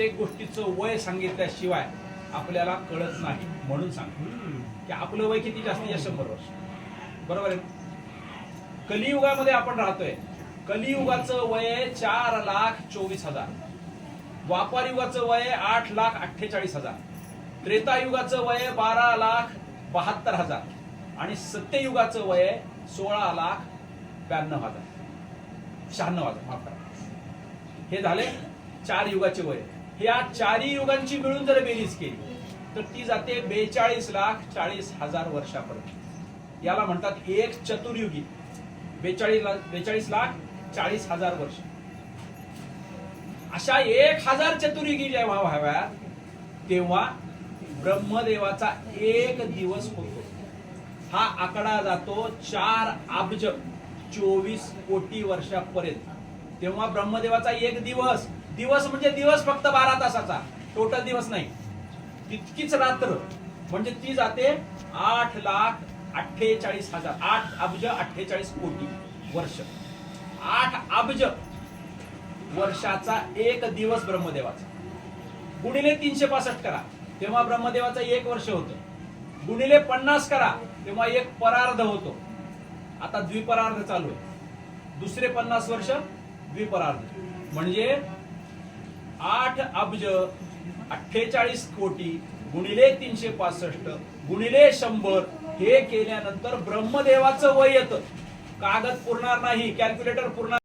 प्रत्येक गोष्टीचं वय सांगितल्याशिवाय आपल्याला कळत नाही म्हणून सांगतो. की आपलं वय किती जास्तीत जास्त शंभर वर्ष. बरोबर आहे? कलियुगामध्ये आपण राहतोय. कलियुगाचं वय चार लाख चोवीस हजार. द्वापार युगाचं वय आठ लाख अठ्ठेचाळीस हजार. त्रेतायुगाचं वय बारा लाख बहात्तर हजार. आणि सत्ययुगाचं वय सोळा लाख ब्याण्णव हजार. शहाण्णव हजार माफ करा. हे झाले चार युगाचे वय. या चारही युगांची मिळून जर बेरीज केली तर ती जाते बेचाळीस लाख चाळीस हजार वर्षापर्यंत. याला म्हणतात एक चतुर्युगी. बेचाळीस लाख बेचाळीस लाख चाळीस हजार वर्ष. अशा एक हजार चतुर्युगी जेव्हा व्हाव्यात तेव्हा ब्रह्मदेवाचा एक दिवस होतो. हा आकडा जातो चार अब्ज चोवीस कोटी वर्षापर्यंत. तेव्हा ब्रह्मदेवाचा एक दिवस. दिवस म्हणजे दिवस फक्त बारा तासाचा. टोटल दिवस नाही. तितकीच रात्र. म्हणजे ती जाते आठ लाख अठ्ठेचाळीस हजार. आठ अब्ज अठ्ठेचाळीस कोटी वर्ष. आठ अब्ज वर्षाचा एक दिवस ब्रह्मदेवाचा. गुणिले तीनशे पासष्ट करा. तेव्हा ब्रह्मदेवाचं एक वर्ष होतं. गुणिले पन्नास करा. तेव्हा एक परार्ध होतो. आता द्विपरार्ध चालू आहे. दुसरे पन्नास वर्ष द्विपरार्ध. म्हणजे आठ अब्ज अठ्ठेचाळीस कोटी गुणिले तीनशे पासष्ट गुणिले शंभर हे केल्यानंतर ब्रह्मदेवाचं वय येतं. कागद पुरणार नाही कॅल्क्युलेटर पुरणार